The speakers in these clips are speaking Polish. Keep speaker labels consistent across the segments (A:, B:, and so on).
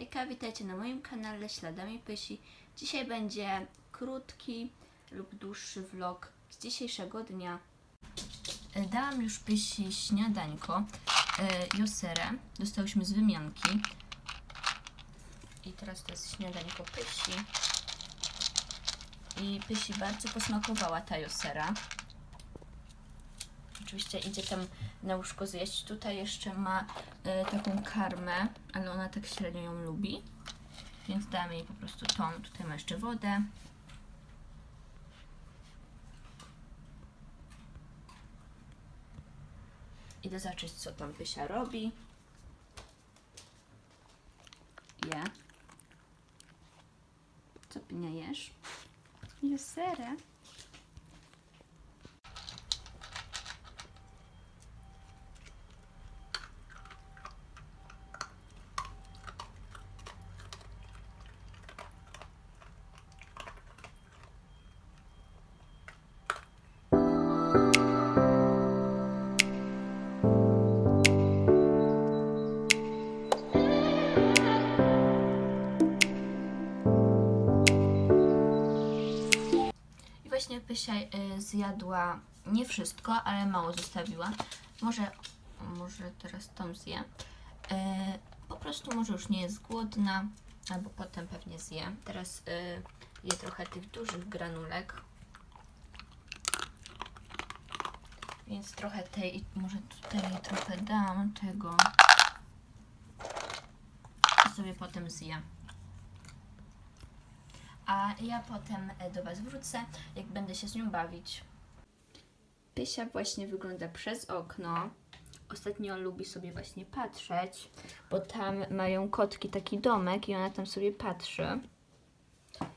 A: Hejka, witajcie na moim kanale Śladami Pysi. Dzisiaj będzie krótki lub dłuższy vlog z dzisiejszego dnia. Dałam już Pysi śniadańko, e, joserę. Dostałyśmy z wymianki. I teraz to jest śniadańko Pysi. I Pysi bardzo posmakowała ta josera. Oczywiście idzie tam na łóżko zjeść. Tutaj jeszcze ma taką karmę, ale ona tak średnio ją lubi. Więc damy jej po prostu tą. Tutaj ma jeszcze wodę. Idę zobaczyć, co tam Pysia robi. Je. Co Pynia jesz? Joserę. Pysia y, zjadła nie wszystko, ale mało zostawiła. Może, może teraz tą zje. Y, po prostu może już nie jest głodna, albo potem pewnie zje. Teraz y, je trochę tych dużych granulek. Więc trochę tej, może tutaj trochę dam tego. I sobie potem zje. A ja potem e, do Was wrócę, jak będę się z nią bawić. Pysia właśnie wygląda przez okno. Ostatnio lubi sobie właśnie patrzeć, bo tam mają kotki taki domek i ona tam sobie patrzy.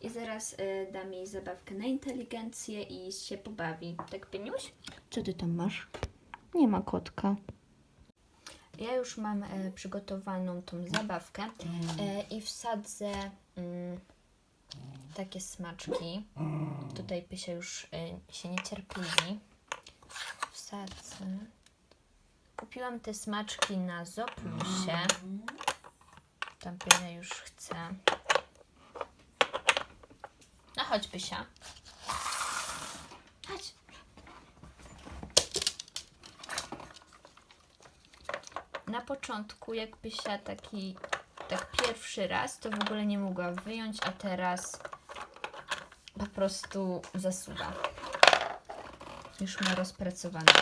A: I zaraz y, dam jej zabawkę na inteligencję i się pobawi. Tak, Pieniuś? Co ty tam masz? Nie ma kotka. Ja już mam e, przygotowaną tą zabawkę e, i wsadzę mm, takie smaczki. Tutaj Pysia już y, się niecierpliwi. Wsadzę. Kupiłam te smaczki na Zoplusie. Tam Pysia już chce. No chodź Pysia. Chodź. Na początku, jak Pysia taki tak pierwszy raz, to w ogóle nie mogła wyjąć, a teraz po prostu zasuwa. Już ma rozpracowane.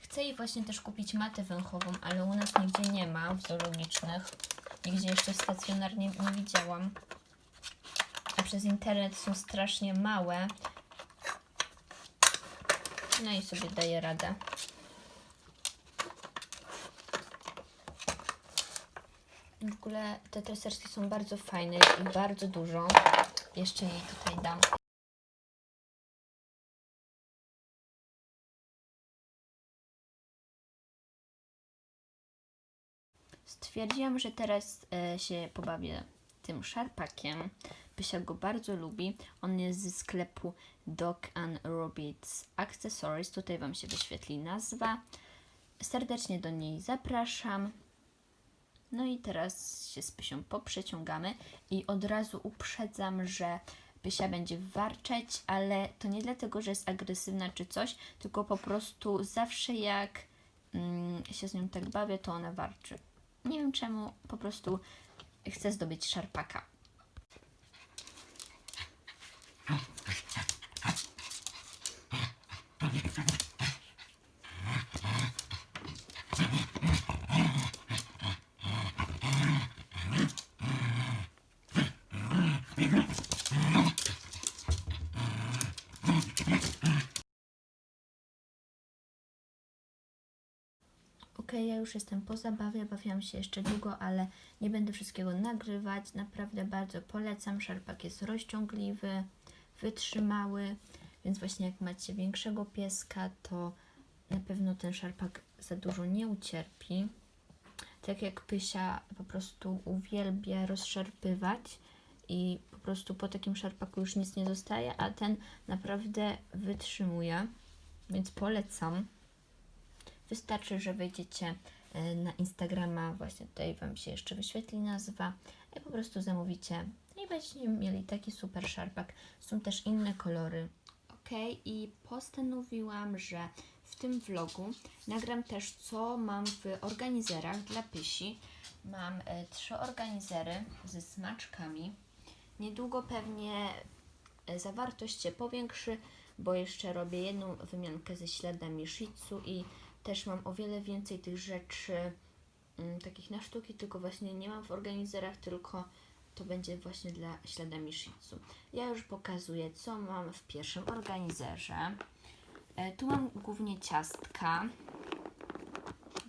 A: Chcę jej właśnie też kupić matę węchową, ale u nas nigdzie nie ma w zoologicznych. Nigdzie jeszcze stacjonarnie nie widziałam. A przez internet są strasznie małe. No i sobie daję radę. Te treserki są bardzo fajne i bardzo dużo. Jeszcze jej tutaj dam. Stwierdziłam, że teraz e, się pobawię tym szarpakiem. Pysia go bardzo lubi. On jest ze sklepu Dog and Rabbits Accessories. Tutaj Wam się wyświetli nazwa. Serdecznie do niej zapraszam. No i teraz się z Pysią poprzeciągamy i od razu uprzedzam, że Pysia będzie warczeć, ale to nie dlatego, że jest agresywna czy coś, tylko po prostu zawsze jak mm, się z nią tak bawię, to ona warczy. Nie wiem czemu, po prostu chcę zdobyć szarpaka. Okej, ja już jestem po zabawie, bawiłam się jeszcze długo, ale nie będę wszystkiego nagrywać. Naprawdę bardzo polecam. Szarpak jest rozciągliwy, wytrzymały, więc właśnie jak macie większego pieska, to na pewno ten szarpak za dużo nie ucierpi. Tak jak Pysia po prostu uwielbia rozszarpywać i prostu po takim szarpaku już nic nie zostaje, a ten naprawdę wytrzymuje, więc polecam. Wystarczy, że wejdziecie e, na Instagrama, właśnie tutaj Wam się jeszcze wyświetli nazwa i po prostu zamówicie i będziecie mieli taki super szarpak. Są też inne kolory. Ok, i postanowiłam, że w tym vlogu nagram też co mam w organizerach dla pysi. Mam e, trzy organizery ze smaczkami. Niedługo pewnie e, zawartość się powiększy, bo jeszcze robię jedną wymiankę ze śladami Shih i też mam o wiele więcej tych rzeczy mm, takich na sztuki, tylko właśnie nie mam w organizerach, tylko to będzie właśnie dla śladami Shih. Ja już pokazuję, co mam w pierwszym organizerze. E, tu mam głównie ciastka.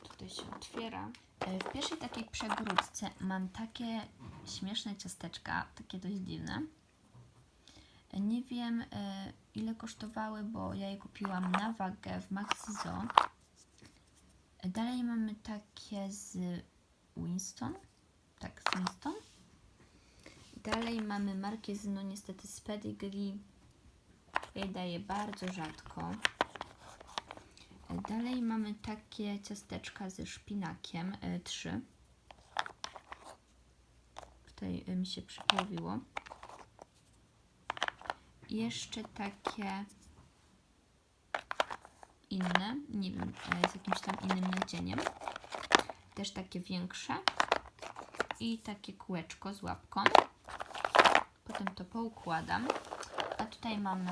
A: Tutaj się otwiera. E, w pierwszej takiej przegródce mam takie śmieszne ciasteczka, takie dość dziwne. Nie wiem e, ile kosztowały, bo ja je kupiłam na wagę w Maxizo. E, Dalej mamy takie z Winston. Tak, z Winston. Dalej mamy marki no niestety z Pedigree. Ja daję bardzo rzadko. Dalej mamy takie ciasteczka ze szpinakiem. e, Trzy. Tutaj e, mi się przypławiło. I Jeszcze takie inne, nie wiem, e, z jakimś tam innym nadzieniem. Też takie większe. I takie kółeczko z łapką. Potem to poukładam. A tutaj mamy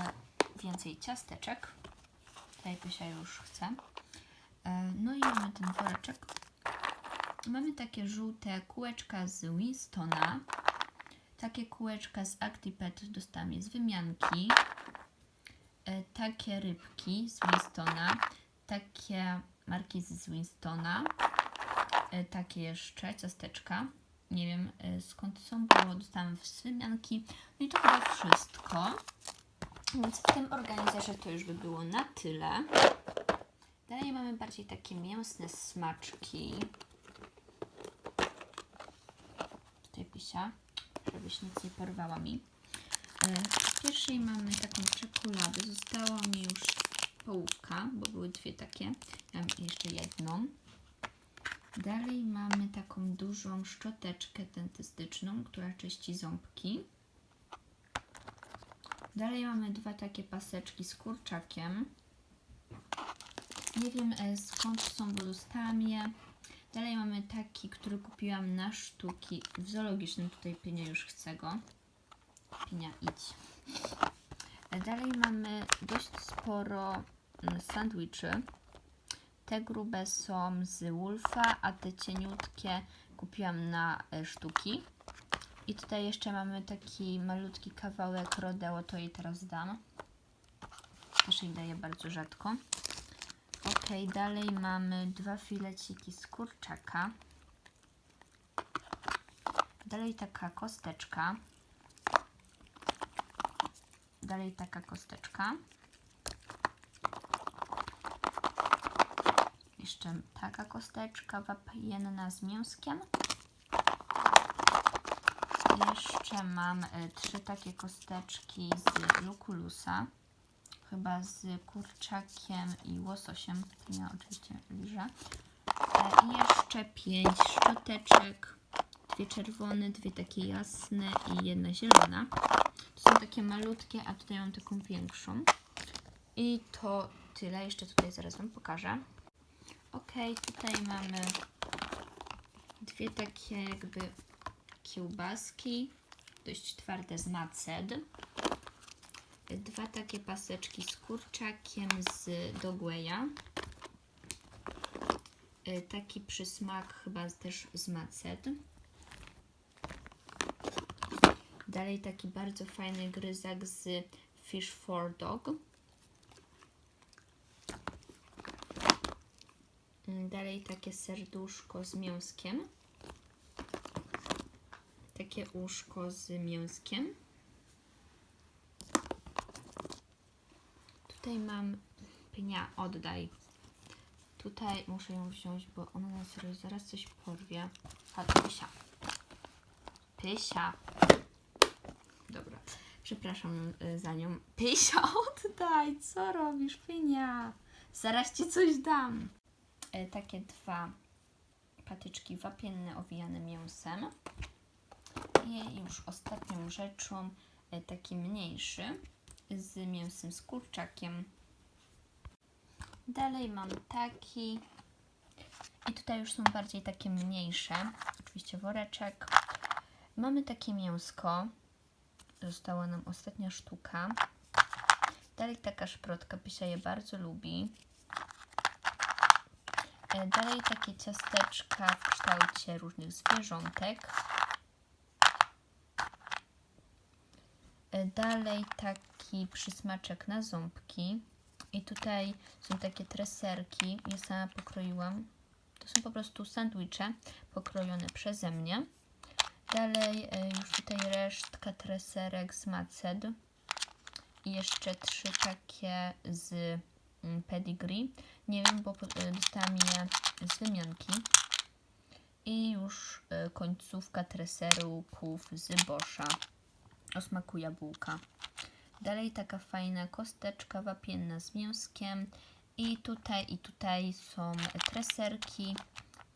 A: więcej ciasteczek. Tutaj Pysia już chce. E, No i mamy ten woreczek. Mamy takie żółte kółeczka z Winstona. Takie kółeczka z Actipet dostałam je z wymianki. E, Takie rybki z Winstona. Takie markizy z Winstona. E, Takie jeszcze ciasteczka. Nie wiem e, skąd są, bo dostałam z wymianki. No i to chyba wszystko. Więc w tym organizerze to już by było na tyle. Dalej mamy bardziej takie mięsne smaczki. Pisia, żebyś nic nie porwała mi. E, W pierwszej mamy taką czekoladę. Została mi już połówka, bo były dwie takie. Mam jeszcze jedną. Dalej mamy taką dużą szczoteczkę dentystyczną, która czyści ząbki. Dalej mamy dwa takie paseczki z kurczakiem. Nie wiem e, skąd są, bo dostałam je. Dalej mamy taki, który kupiłam na sztuki w zoologicznym. Tutaj Pienia już chce go. Pienia, idź. E, Dalej mamy dość sporo mm, sandwiczy. Te grube są z Wolfa, a te cieniutkie kupiłam na e, sztuki. I tutaj jeszcze mamy taki malutki kawałek rodeo, to jej teraz dam. Też jej daję bardzo rzadko. Ok, dalej mamy dwa fileciki z kurczaka. Dalej taka kosteczka. Dalej taka kosteczka. Jeszcze taka kosteczka wapienna z mięskiem. Jeszcze mam y, trzy takie kosteczki z lukulusa. Chyba z kurczakiem i łososiem. Ja oczywiście liżę. E, I jeszcze pięć szczoteczek. Dwie czerwone, dwie takie jasne i jedna zielona. To są takie malutkie, a tutaj mam taką większą. I to tyle. Jeszcze tutaj zaraz Wam pokażę. Ok, tutaj mamy dwie takie jakby kiełbaski, dość twarde z maced. Dwa takie paseczki z kurczakiem z dogłeja. Y, Taki przysmak chyba też z maced. Dalej taki bardzo fajny gryzak z Fish for Dog. Mm, Dalej takie serduszko z mięskiem. Takie uszko z mięskiem. Tutaj mam pnia, oddaj. Tutaj muszę ją wziąć, bo ona na serio zaraz coś porwie. Chodź, Pysia. Pysia. Dobra, przepraszam y, za nią. Pysia, oddaj, co robisz, Pynia? Zaraz ci coś dam. E, takie dwa patyczki wapienne owijane mięsem. I już ostatnią rzeczą e, taki mniejszy z mięsem z kurczakiem. Dalej mam taki. I tutaj już są bardziej takie mniejsze. Oczywiście woreczek. Mamy takie mięsko. Została nam ostatnia sztuka. Dalej taka szprotka. Pysia je bardzo lubi. E, Dalej takie ciasteczka w kształcie różnych zwierzątek. Dalej taki przysmaczek na ząbki. I tutaj są takie treserki. Je sama pokroiłam. To są po prostu sandwicze pokrojone przeze mnie. Dalej e, już tutaj resztka treserek z maced. I jeszcze trzy takie z mm, pedigree. Nie wiem, bo e, dostałam je z wymianki. I już e, końcówka treserków z Boscha o smaku jabłka. Dalej taka fajna kosteczka wapienna z mięskiem. I tutaj, i tutaj są treserki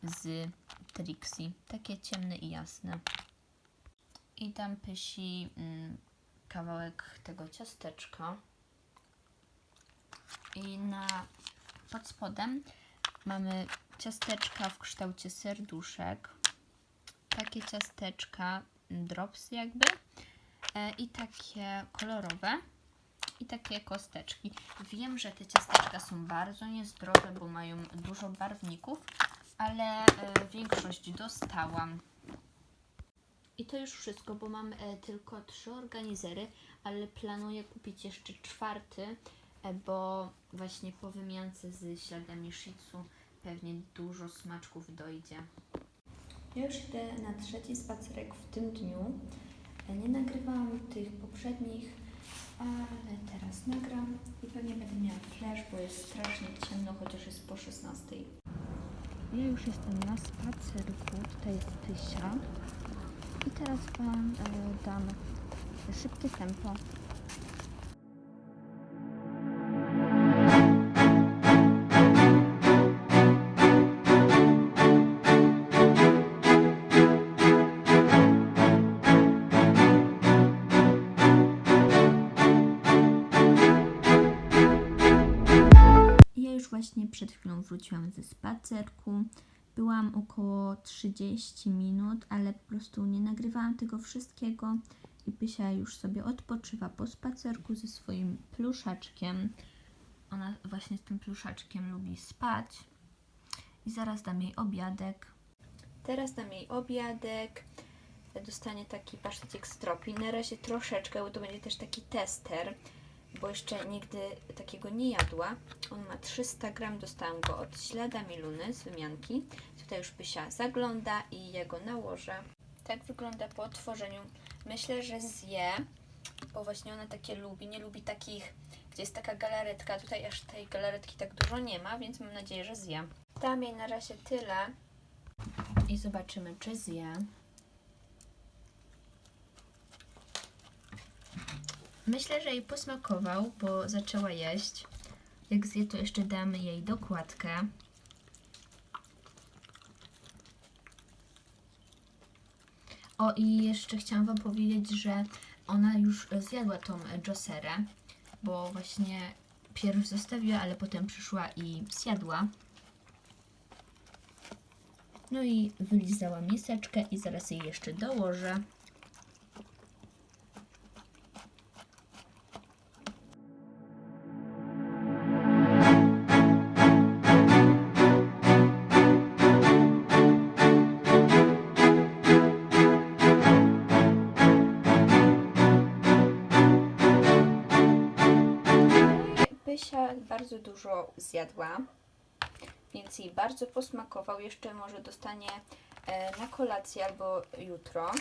A: z Trixie. Takie ciemne i jasne. I tam pysi mm, kawałek tego ciasteczka. I na pod spodem mamy ciasteczka w kształcie serduszek. Takie ciasteczka, drops jakby. E, I takie kolorowe. I takie kosteczki. Wiem, że te ciasteczka są bardzo niezdrowe, bo mają dużo barwników, ale e, większość dostałam. I to już wszystko, bo mam e, tylko trzy organizery, ale planuję kupić jeszcze czwarty, bo właśnie po wymiance z śladami Shih pewnie dużo smaczków dojdzie. Ja już idę na trzeci spacerek w tym dniu. Nie nagrywałam tych poprzednich, ale teraz nagram i pewnie będę miała flash, bo jest strasznie ciemno, chociaż jest po 16. Ja już jestem na spacerku, tutaj jest Tysia. I teraz Wam e, dam szybkie tempo. Wróciłam ze spacerku. Byłam około 30 minut, ale po prostu nie nagrywałam tego wszystkiego i Pysia już sobie odpoczywa po spacerku ze swoim pluszaczkiem. Ona właśnie z tym pluszaczkiem lubi spać. I zaraz dam jej obiadek. Teraz dam jej obiadek. Dostanie taki pasztecik z tropi. Na razie troszeczkę, bo to będzie też taki tester, bo jeszcze nigdy takiego nie jadła. On ma 300 gram, dostałam go od ślada Miluny z wymianki. Tutaj już Pysia zagląda i ja go nałożę. Tak wygląda po otworzeniu. Myślę, że zje, bo właśnie ona takie lubi. Nie lubi takich, gdzie jest taka galaretka. Tutaj aż tej galaretki tak dużo nie ma, więc mam nadzieję, że zje. Dam jej na razie tyle i zobaczymy, czy zje. Myślę, że jej posmakował, bo zaczęła jeść. Jak zje, to jeszcze damy jej dokładkę. O i jeszcze chciałam Wam powiedzieć, że ona już zjadła tą Joserę, bo właśnie pierw zostawiła, ale potem przyszła i zjadła. No i wylizała miseczkę i zaraz jej jeszcze dołożę. Bardzo dużo zjadła, więc jej bardzo posmakował. Jeszcze może dostanie e, na kolację albo jutro.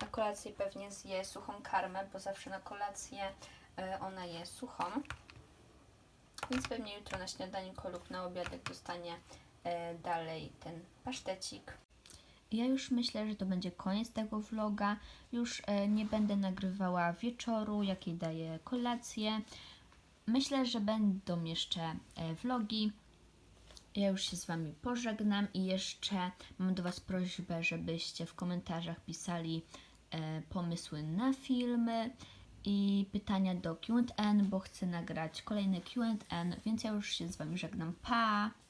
A: Na kolację pewnie zje suchą karmę, bo zawsze na kolację e, ona je suchą. Więc pewnie jutro na śniadanko lub na obiadek dostanie e, dalej ten pasztecik. Ja już myślę, że to będzie koniec tego vloga. Już nie będę nagrywała wieczoru, jakiej daję kolację. Myślę, że będą jeszcze e, vlogi Ja już się z Wami pożegnam i jeszcze mam do Was prośbę, żebyście w komentarzach pisali e, pomysły na filmy i pytania do Q&A, bo chcę nagrać kolejne Q&A, więc ja już się z Wami żegnam. Pa!